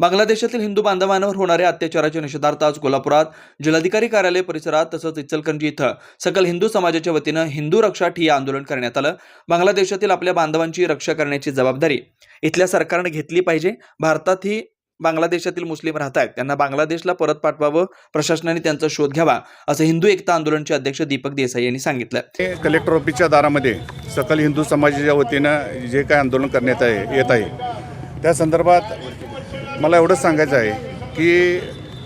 बांगलादेशातील हिंदू बांधवांवर होणाऱ्या अत्याचाराच्या निषेधार्थ आज कोल्हापुरात. जिल्हाधिकारी कार्यालय परिसरात तसंच इचलकरंजी इथं सकल हिंदू समाजाच्या वतीनं हिंदू रक्षा ठिय्या आंदोलन करण्यात आलं. बांगलादेशातील आपल्या बांधवांची रक्षा करण्याची जबाबदारी इथल्या सरकारने घेतली पाहिजे. भारतातही बांगलादेशातील मुस्लिम राहत आहेत त्यांना बांगलादेशला परत पाठवावं प्रशासनाने त्यांचा शोध घ्यावा असं हिंदू एकता आंदोलनचे अध्यक्ष दीपक देसाई यांनी सांगितलं. कलेक्टर ऑफिसच्या दारामध्ये सकल हिंदू समाजाच्या वतीनं जे काय आंदोलन करण्यात आहे येत आहे त्या संदर्भात मला एवढंच सांगायचं आहे की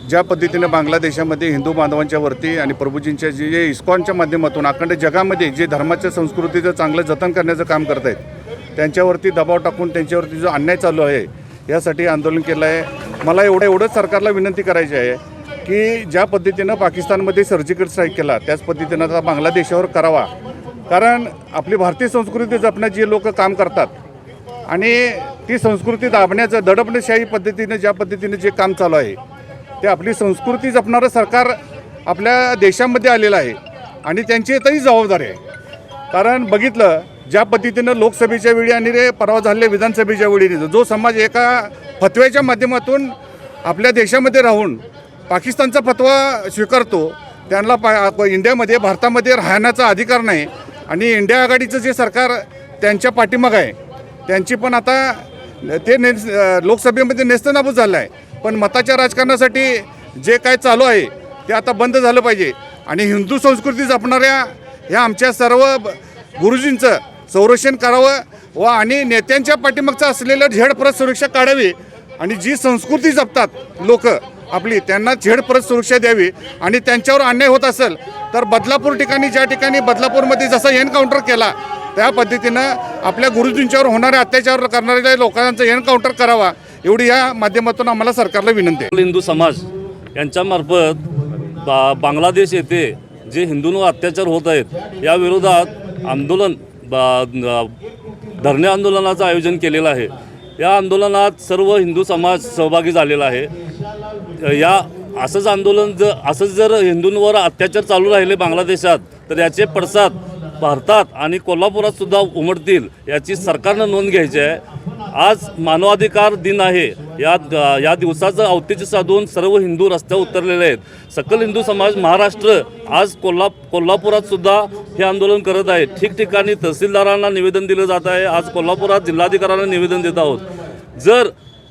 ज्या पद्धतीनं बांगलादेशामध्ये हिंदू बांधवांच्या वरती आणि प्रभूजींच्या जे जे इस्कॉनच्या माध्यमातून अखंड जगामध्ये जे धर्माच्या संस्कृतीचं चांगलं जतन करण्याचं काम करत आहेत त्यांच्यावरती दबाव टाकून त्यांच्यावरती जो अन्याय चालू आहे यासाठी आंदोलन केलं आहे. मला एवढं एवढंच सरकारला विनंती करायची आहे की ज्या पद्धतीनं पाकिस्तानमध्ये सर्जिकल स्ट्राईक केला त्याच पद्धतीनं आता बांगलादेशावर करावा. कारण आपली भारतीय संस्कृती जपण्यात जे लोक काम करतात आणि ती संस्कृती दाबण्याचं दडपणशाही पद्धतीनं ज्या पद्धतीनं जे काम चालू आहे ते आपली संस्कृती जपणारं सरकार आपल्या देशामध्ये आलेलं आहे. आणि त्यांची तरी जबाबदारी आहे. कारण बघितलं ज्या पद्धतीनं लोकसभेच्या वेळी आणि रे परवा झालेल्या विधानसभेच्या वेळी जो समाज एका फतव्याच्या माध्यमातून आपल्या देशामध्ये राहून पाकिस्तानचा फतवा स्वीकारतो त्यांना पा इंडियामध्ये भारतामध्ये राहण्याचा अधिकार नाही. आणि इंडिया आघाडीचं जे सरकार त्यांच्या पाठीमागं आहे त्यांची पण आता ते ने लोकसभेमध्ये नेस्तनाबूत झालं आहे पण मताच्या राजकारणासाठी जे काय चालू आहे ते आता बंद झालं पाहिजे. आणि हिंदू संस्कृती जपणाऱ्या ह्या आमच्या सर्व गुरुजींचं संरक्षण करावं व आणि नेत्यांच्या पाठीमागचं असलेलं झेड परत सुरक्षा काढावी आणि जी संस्कृती जपतात लोक आपली त्यांना झेड परत सुरक्षा द्यावी आणि त्यांच्यावर अन्याय होत असेल तर बदलापूर ठिकाणी ज्या ठिकाणी बदलापूरमध्ये जसा एन्काउंटर केला त्या पद्धतीनं आपल्या गुरुजींच्यावर होणाऱ्या अत्याचार करणाऱ्या लोकांचा एनकाउंटर करावा एवढी या माध्यमातून आम्हाला सरकारला विनंती आहे. हिंदू समाज यांच्यामार्फत बा बांगलादेश येथे जे हिंदूंवर अत्याचार होत आहेत या विरोधात आंदोलन बा धरणे आंदोलनाचं आयोजन केलेलं आहे. या आंदोलनात सर्व हिंदू समाज सहभागी झालेला आहे. या असंच आंदोलन जर असंच जर हिंदूंवर अत्याचार चालू राहिले बांगलादेशात तर याचे पडसाद भारतात आणि कोल्हापुरात सुद्धा उमटतील याची सरकारनं नोंद घ्यायची आहे. आज मानवाधिकार दिन आहे. या या दिवसाचं औचित्य साधून सर्व हिंदू रस्त्यावर उतरलेले आहेत. सकल हिंदू समाज महाराष्ट्र आज कोल्हा कोल्हापुरात सुद्धा हे आंदोलन करत आहे. ठिकठिकाणी तहसीलदारांना निवेदन दिलं जात आहे. आज कोल्हापुरात जिल्हाधिकाऱ्यांना निवेदन देत आहोत. जर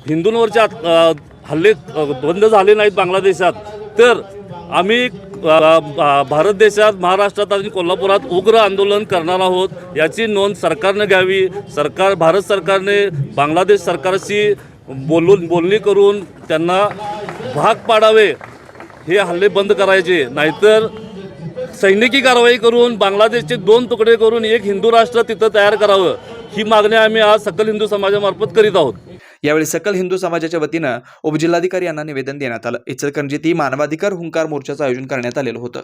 हिंदूंवरच्या आत- हल्ले बंद झाले नाहीत बांगलादेशात तर आम्ही भारत देशात महाराष्ट्रात आणि कोल्हापुरात उग्र आंदोलन करणार आहोत याची नोंद सरकारनं घ्यावी. सरकार भारत सरकारने बांगलादेश सरकारशी बोलून बोलणी करून त्यांना भाग पाडावे हे हल्ले बंद करायचे. नाहीतर सैनिकी कारवाई करून बांगलादेशचे दोन तुकडे करून एक हिंदू राष्ट्र तिथं तयार करावं. ही मागणी आम्ही आज सकल हिंदू समाजामार्फत करीत आहोत. यावेळी सकल हिंदू समाजाच्या वतीनं उपजिल्हाधिकारी यांना निवेदन देण्यात आलं. इचलकरंजीतही मानवाधिकार हुंकार मोर्चाचं आयोजन करण्यात आलेलं होतं.